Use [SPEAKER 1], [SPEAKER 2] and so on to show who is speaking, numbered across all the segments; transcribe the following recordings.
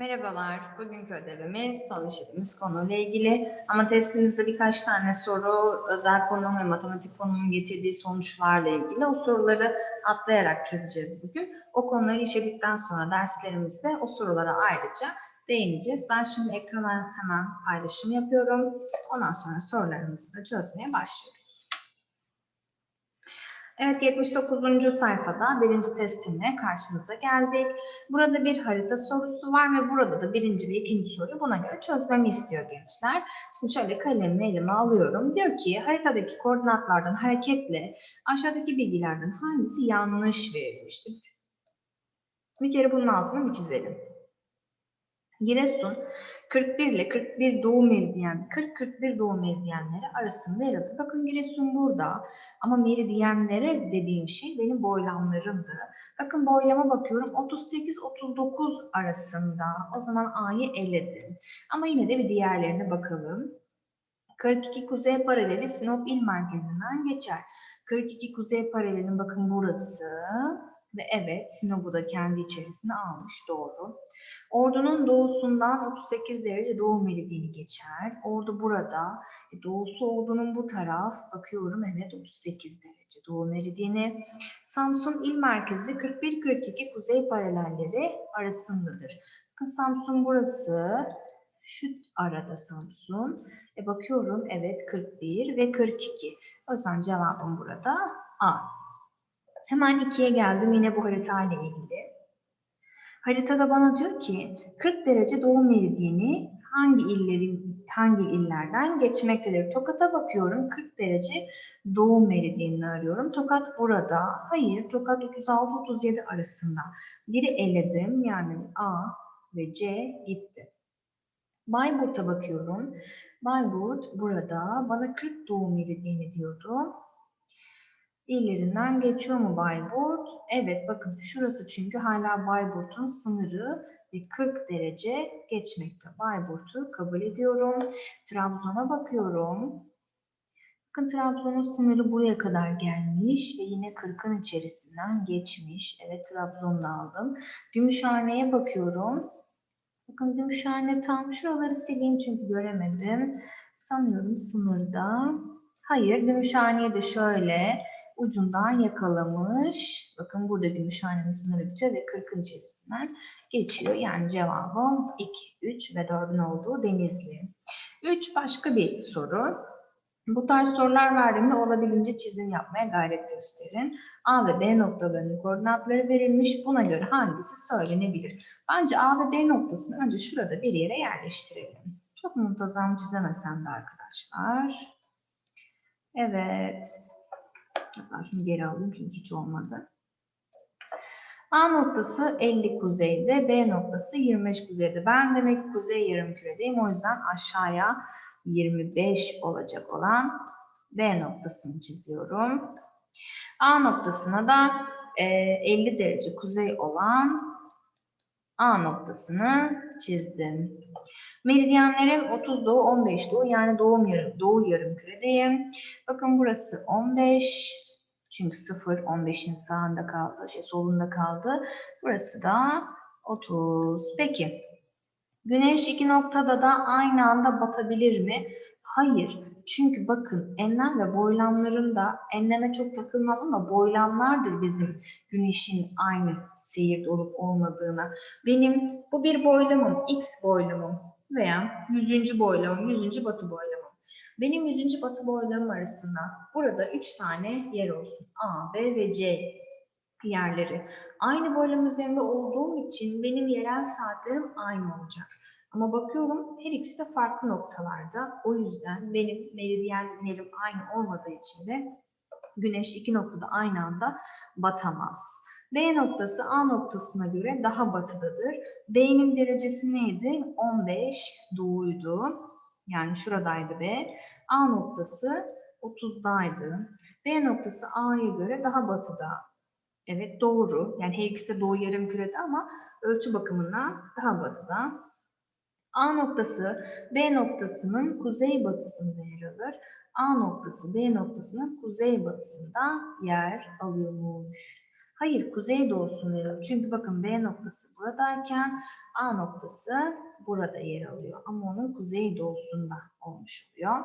[SPEAKER 1] Merhabalar. Bugünkü ödevimiz son işlediğimiz konuyla ilgili. Ama testimizde birkaç tane soru özel konum ve matematik konumun getirdiği sonuçlarla ilgili. O soruları atlayarak çözeceğiz bugün. O konuları işledikten sonra derslerimizde o sorulara ayrıca değineceğiz. Ben şimdi ekrana hemen paylaşım yapıyorum. Ondan sonra sorularımızı da çözmeye başlıyoruz. Evet 79. sayfada birinci testimle karşınıza geldik. Burada bir harita sorusu var ve burada da birinci ve ikinci soruyu buna göre çözmemi istiyor gençler. Şimdi şöyle kalemimi elime alıyorum. Diyor ki haritadaki koordinatlardan hareketle aşağıdaki bilgilerden hangisi yanlış verilmiştir? Bir kere bunun altını bir çizelim. Giresun 41 ile 41 doğu meridyen 40-41 doğu meridyenleri arasında yer alır. Bakın Giresun burada ama meridyenlere dediğim şey benim boylamlarımdı. Bakın boylama bakıyorum 38-39 arasında. O zaman A'yı eledim. Ama yine de bir diğerlerine bakalım. 42 kuzey paraleli Sinop il merkezinden geçer. 42 kuzey paralelin bakın burası ve evet Sinop'u da kendi içerisine almış doğru. Ordunun doğusundan 38 derece doğu meridyeni geçer. Ordu burada. E, doğusu ordunun bu taraf. Bakıyorum evet 38 derece doğu meridyeni. Samsun il merkezi 41-42 kuzey paralelleri arasındadır. Samsun burası. Şu arada Samsun. E, bakıyorum evet 41 ve 42. O yüzden cevabım burada A. Hemen 2'ye geldim yine bu haritayla ilgili. Haritada bana diyor ki 40 derece doğu meridyeni hangi illerin hangi illerden geçmektedir? Tokat'a bakıyorum 40 derece doğu meridyenini arıyorum. Tokat burada. Hayır, Tokat 36-37 arasında. Biri eledim yani A ve C gitti. Bayburt'a bakıyorum. Bayburt burada. Bana 40 doğu meridyeni diyordu. İllerinden geçiyor mu Bayburt? Evet bakın şurası çünkü hala Bayburt'un sınırı ve 40 derece geçmekte. Bayburt'u kabul ediyorum. Trabzon'a bakıyorum. Bakın Trabzon'un sınırı buraya kadar gelmiş ve yine 40'ın içerisinden geçmiş. Evet Trabzon'da aldım. Gümüşhane'ye bakıyorum. Bakın Gümüşhane tam şuraları sileyim çünkü göremedim. Sanıyorum sınırda. Hayır Gümüşhane'ye de şöyle ucundan yakalamış. Bakın burada Gümüşhane'nin sınırı bitiyor ve 40'ın içerisinden geçiyor. Yani cevabım 2, 3 ve 4'ün olduğu Denizli. 3 başka bir soru. Bu tarz sorular verdiğinde olabildiğince çizim yapmaya gayret gösterin. A ve B noktalarının koordinatları verilmiş. Buna göre hangisi söylenebilir? Bence A ve B noktasını önce şurada bir yere yerleştirelim. Çok muntazam çizemesem de arkadaşlar. Evet. Hatta şunu geri alayım çünkü hiç olmadı. A noktası 50 kuzeyde, B noktası 25 kuzeyde. Ben demek ki kuzey yarımküredeyim. O yüzden aşağıya 25 olacak olan B noktasını çiziyorum. A noktasına da e, 50 derece kuzey olan A noktasını çizdim. Meridyenlerim 30 doğu 15 doğu yani doğum yarım, doğu yarım küredeyim. Bakın burası 15 çünkü 0 15'in sağında kaldı, şey solunda kaldı. Burası da 30. Peki. Güneş iki noktada da aynı anda batabilir mi? Hayır. Çünkü bakın enlem ve boylamlarında enleme çok takılmam ama boylamlardır bizim güneşin aynı seyirde olup olmadığına. Benim bu bir boylamım, x boylamım veya 100. boylamım, 100. batı boylamım. Benim 100. batı boylamım arasında burada 3 tane yer olsun. A, B ve C yerleri. Aynı boylam üzerinde olduğum için benim yerel saatlerim aynı olacak. Ama bakıyorum her ikisi de farklı noktalarda. O yüzden benim meridyenlerim aynı olmadığı için de güneş iki noktada aynı anda batamaz. B noktası A noktasına göre daha batıdadır. B'nin derecesi neydi? 15 doğuydu. Yani şuradaydı B. A noktası 30'daydı. B noktası A'ya göre daha batıda. Evet doğru. Yani her ikisi de doğu yarım kürede ama ölçü bakımından daha batıda. A noktası B noktasının kuzey batısında yer alır. A noktası B noktasının kuzey batısında yer alıyormuş. Hayır, kuzeydoğusunu veriyorum. Çünkü bakın B noktası buradayken A noktası burada yer alıyor. Ama onun kuzeydoğusunda olmuş oluyor.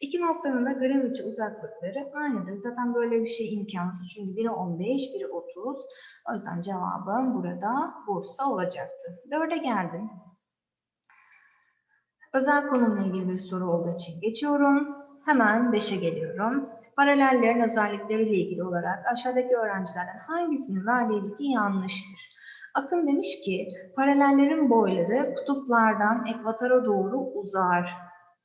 [SPEAKER 1] İki noktanın da Greenwich'e uzaklıkları aynıdır. Zaten böyle bir şey imkansız. Çünkü biri 15, biri 30. O yüzden cevabım burada Bursa olacaktı. Dörde geldim. Özel konumla ilgili bir soru olduğu için geçiyorum. Hemen 5'e geliyorum. Paralellerin özellikleriyle ilgili olarak aşağıdaki öğrencilerden hangisinin verdiği bilgi yanlıştır? Akın demiş ki paralellerin boyları kutuplardan ekvatora doğru uzar.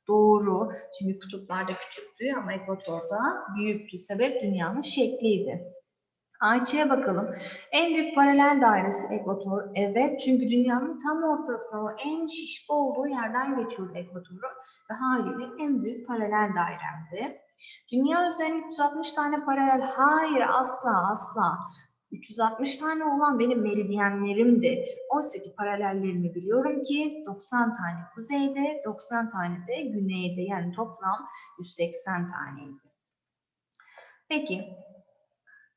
[SPEAKER 1] Doğru. Çünkü kutuplarda küçüktü ama ekvatorda büyüktü. Sebep dünyanın şekliydi. Ayça'ya bakalım. En büyük paralel dairesi ekvator. Evet çünkü dünyanın tam ortasına o en şişko olduğu yerden geçiyordu ekvatoru. Ve haliyle en büyük paralel dairemdi. Dünya üzerinde 360 tane paralel. Hayır asla asla. 360 tane olan benim meridyenlerimdi. Oysa ki paralellerimi biliyorum ki 90 tane kuzeyde, 90 tane de güneyde. Yani toplam 180 taneydi. Peki.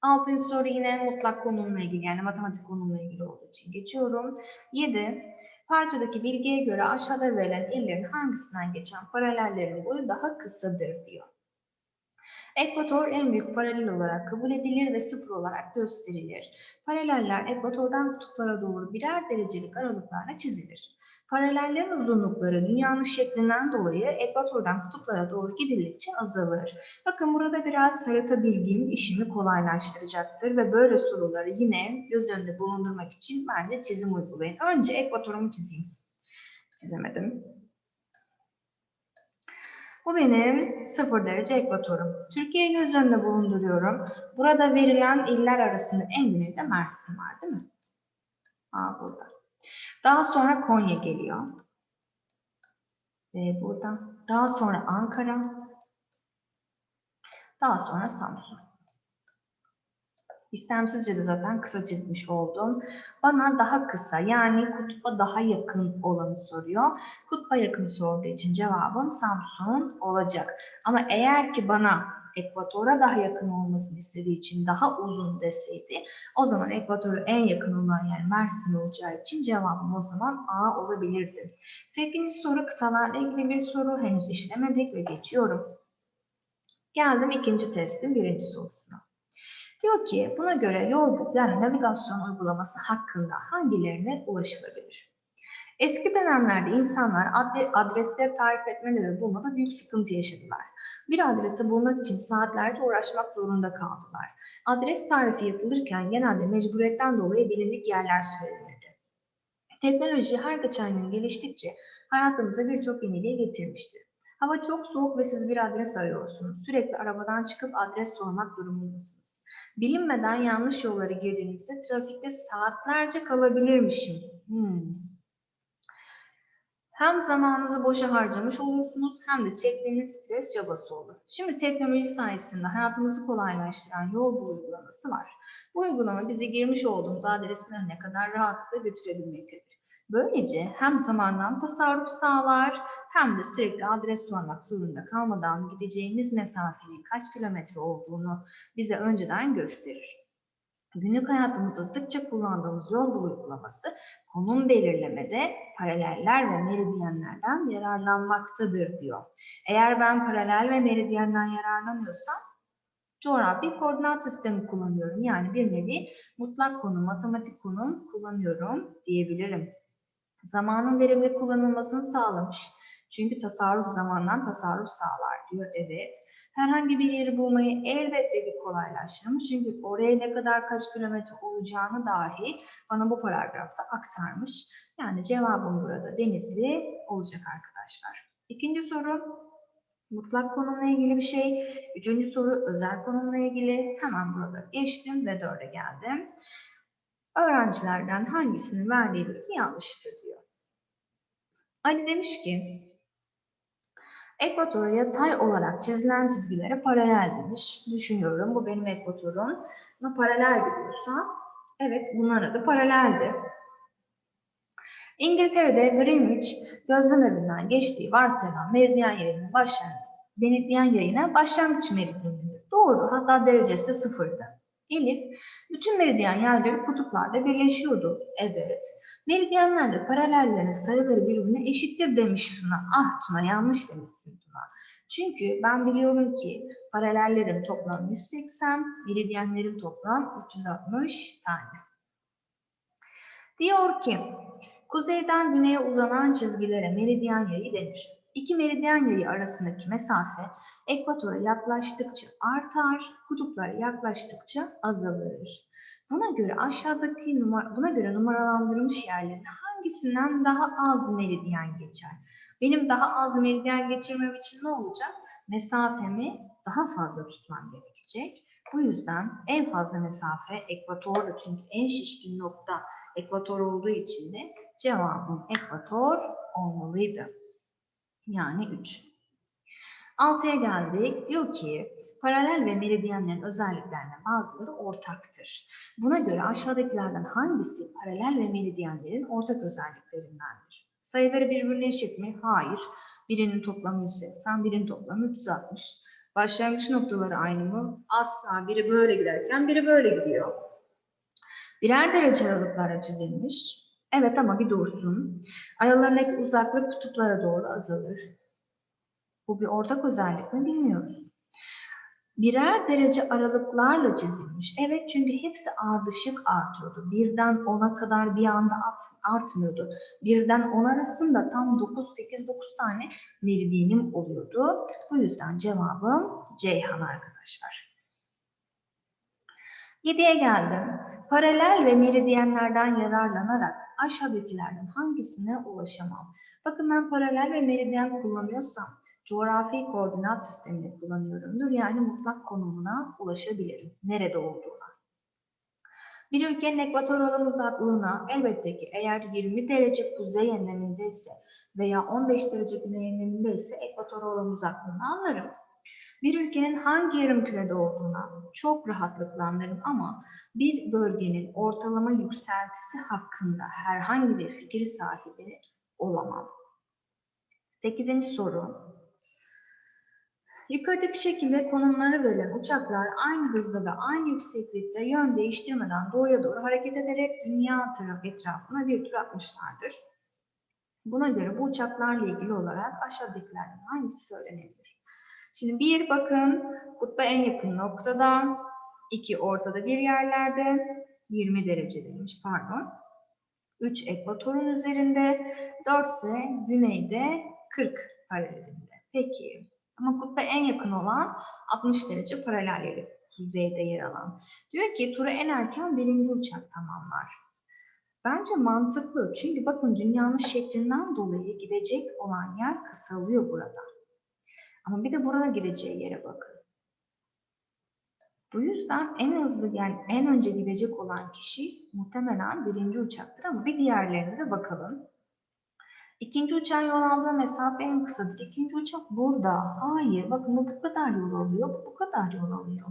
[SPEAKER 1] Altıncı soru yine mutlak konumla ilgili yani matematik konumla ilgili olduğu için geçiyorum. 7. Parçadaki bilgiye göre aşağıda verilen illerin hangisinden geçen paralellerin boyu daha kısadır diyor. Ekvator en büyük paralel olarak kabul edilir ve sıfır olarak gösterilir. Paraleller ekvatordan kutuplara doğru birer derecelik aralıklarla çizilir. Paralellerin uzunlukları dünyanın şeklinden dolayı ekvatordan kutuplara doğru gidildikçe azalır. Bakın burada biraz harita bilgim işimi kolaylaştıracaktır ve böyle soruları yine göz önünde bulundurmak için bence çizim uygulayın. Önce ekvatorumu çizeyim. Çizemedim. Bu benim sıfır derece ekvatorum. Türkiye'yi göz önünde bulunduruyorum. Burada verilen iller arasında en güneyde Mersin var değil mi? Aa burada. Daha sonra Konya geliyor. Ve burada. Daha sonra Ankara. Daha sonra Samsun. İstemsizce de zaten kısa çizmiş oldum. Bana daha kısa yani kutba daha yakın olanı soruyor. Kutba yakın sorduğu için cevabım Samsun olacak. Ama eğer ki bana ekvatora daha yakın olmasını istediği için daha uzun deseydi o zaman ekvatora en yakın olan yer Mersin olacağı için cevabım o zaman A olabilirdi. Sekizinci soru kıtalarla ilgili bir soru henüz işlemedik ve geçiyorum. Geldim ikinci testin birinci sorusuna. Diyor ki buna göre yolculuk yani navigasyon uygulaması hakkında hangilerine ulaşılabilir? Eski dönemlerde insanlar adre adresleri tarif etmede ve bulmada büyük sıkıntı yaşadılar. Bir adresi bulmak için saatlerce uğraşmak zorunda kaldılar. Adres tarifi yapılırken genelde mecburiyetten dolayı bilindik yerler söylenirdi. Teknoloji her geçen gün geliştikçe hayatımıza birçok yeniliği getirmiştir. Hava çok soğuk ve siz bir adres arıyorsunuz. Sürekli arabadan çıkıp adres sormak durumundasınız. Bilinmeden yanlış yollara girdiğinizde trafikte saatlerce kalabilirmişim. Hmm. Hem zamanınızı boşa harcamış olursunuz hem de çektiğiniz stres çabası olur. Şimdi teknoloji sayesinde hayatımızı kolaylaştıran yol bul uygulaması var. Bu uygulama bizi girmiş olduğumuz adresin önüne kadar rahatlıkla götürebilmektedir. Böylece hem zamandan tasarruf sağlar hem de sürekli adres sormak zorunda kalmadan gideceğimiz mesafenin kaç kilometre olduğunu bize önceden gösterir. Günlük hayatımızda sıkça kullandığımız yol uygulaması konum belirlemede paraleller ve meridyenlerden yararlanmaktadır diyor. Eğer ben paralel ve meridyenden yararlanıyorsam coğrafi koordinat sistemi kullanıyorum. Yani bir nevi mutlak konum, matematik konum kullanıyorum diyebilirim. Zamanın verimli kullanılmasını sağlamış. Çünkü tasarruf zamandan tasarruf sağlar diyor. Evet. Herhangi bir yeri bulmayı elbette ki kolaylaştırmış. Çünkü oraya ne kadar kaç kilometre olacağını dahi bana bu paragrafta aktarmış. Yani cevabım burada Denizli olacak arkadaşlar. İkinci soru mutlak konumla ilgili bir şey. Üçüncü soru özel konumla ilgili. Hemen burada geçtim ve dörde geldim. Öğrencilerden hangisinin verdiği bilgi yanlıştır. Ali demiş ki Ekvatora yatay olarak çizilen çizgilere paralel demiş. Düşünüyorum bu benim ekvatorum. Buna paralel gidiyorsa evet bunların adı paraleldi. İngiltere'de Greenwich gözlem evinden geçtiği varsayılan meridyen yayına başlayan meridyen yayına başlangıç meridyenidir. Doğru hatta derecesi de sıfırdı. Elif, bütün meridyen yerleri kutuplarda birleşiyordu. Evet. Meridyenlerle paralellerin sayıları birbirine eşittir demiş Tuna. Ah Tuna yanlış demişsin Tuna. Çünkü ben biliyorum ki paralellerin toplam 180, meridyenlerin toplam 360 tane. Diyor ki, kuzeyden güneye uzanan çizgilere meridyen yayı denir. İki meridyen yayı arasındaki mesafe ekvatora yaklaştıkça artar, kutuplara yaklaştıkça azalır. Buna göre aşağıdaki numara, buna göre numaralandırılmış yerlerin hangisinden daha az meridyen geçer? Benim daha az meridyen geçirmem için ne olacak? Mesafemi daha fazla tutmam gerekecek. Bu yüzden en fazla mesafe ekvatorda çünkü en şişkin nokta ekvator olduğu için de cevabım ekvator olmalıydı. Yani 3. 6'ya geldik. Diyor ki paralel ve meridyenlerin özelliklerinden bazıları ortaktır. Buna göre aşağıdakilerden hangisi paralel ve meridyenlerin ortak özelliklerindendir? Sayıları birbirine eşit mi? Hayır. Birinin toplamı 180, birinin toplamı 360. Başlangıç noktaları aynı mı? Asla. Biri böyle giderken biri böyle gidiyor. Birer derece aralıklarla çizilmiş. Evet ama bir dursun. Aralarındaki uzaklık kutuplara doğru azalır. Bu bir ortak özellik mi bilmiyoruz. Birer derece aralıklarla çizilmiş. Evet çünkü hepsi ardışık artıyordu. Birden 10'a kadar bir anda artmıyordu. Birden 10 arasında tam 9, 8, 9 tane meridyenim oluyordu. Bu yüzden cevabım Ceyhan arkadaşlar. 7'ye geldim. Paralel ve meridyenlerden yararlanarak aşağıdakilerden hangisine ulaşamam? Bakın ben paralel ve meridyen kullanıyorsam coğrafi koordinat sistemini kullanıyorumdur. Yani mutlak konumuna ulaşabilirim. Nerede olduğuna. Bir ülkenin ekvator olan uzaklığına elbette ki eğer 20 derece kuzey enlemindeyse veya 15 derece güney enlemindeyse ekvator olan uzaklığını anlarım. Bir ülkenin hangi yarım kürede olduğuna çok rahatlıkla ama bir bölgenin ortalama yükseltisi hakkında herhangi bir fikir sahibi olamam. Sekizinci soru. Yukarıdaki şekilde konumları verilen uçaklar aynı hızda ve aynı yükseklikte yön değiştirmeden doğuya doğru hareket ederek dünya tarafı etrafına bir tur atmışlardır. Buna göre bu uçaklarla ilgili olarak aşağıdakilerden hangisi söylenebilir? Şimdi bir bakın kutba en yakın noktada, iki ortada bir yerlerde, 20 derecedeymiş pardon. 3 ekvatorun üzerinde, 4 ise güneyde 40 paralelinde. Peki ama kutba en yakın olan 60 derece paralel yeri kuzeyde yer alan. Diyor ki turu en erken birinci uçak tamamlar. Bence mantıklı çünkü bakın dünyanın şeklinden dolayı gidecek olan yer kısalıyor burada. Ama bir de burada gideceği yere bakın. Bu yüzden en hızlı yani en önce gidecek olan kişi muhtemelen birinci uçaktır ama bir diğerlerine de bakalım. İkinci uçağın yol aldığı mesafe en kısadır. İkinci uçak burada. Hayır. Bakın bu bu kadar yol alıyor. Bu kadar yol alıyor.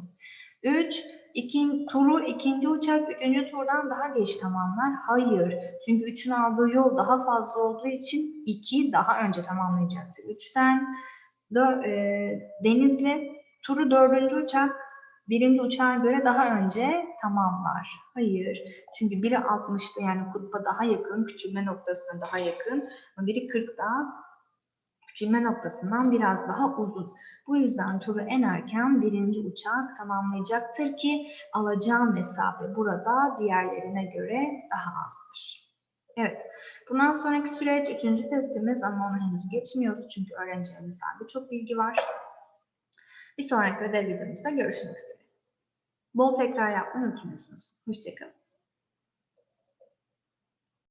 [SPEAKER 1] Üç, iki, turu ikinci uçak üçüncü turdan daha geç tamamlar. Hayır. Çünkü üçün aldığı yol daha fazla olduğu için iki daha önce tamamlayacaktı. Üçten dö, e, Denizli turu dördüncü uçak birinci uçağa göre daha önce tamamlar. Hayır. Çünkü biri 60'ta yani kutba daha yakın, küçülme noktasına daha yakın. Biri 40'da küçülme noktasından biraz daha uzun. Bu yüzden turu en erken birinci uçak tamamlayacaktır ki alacağım mesafe burada diğerlerine göre daha azdır. Evet, bundan sonraki süreç üçüncü testimiz ama onu henüz geçmiyoruz çünkü öğrencilerimizden birçok bilgi var. Bir sonraki ödev videomuzda görüşmek üzere. Bol tekrar yapmayı unutmuyorsunuz. Hoşçakalın.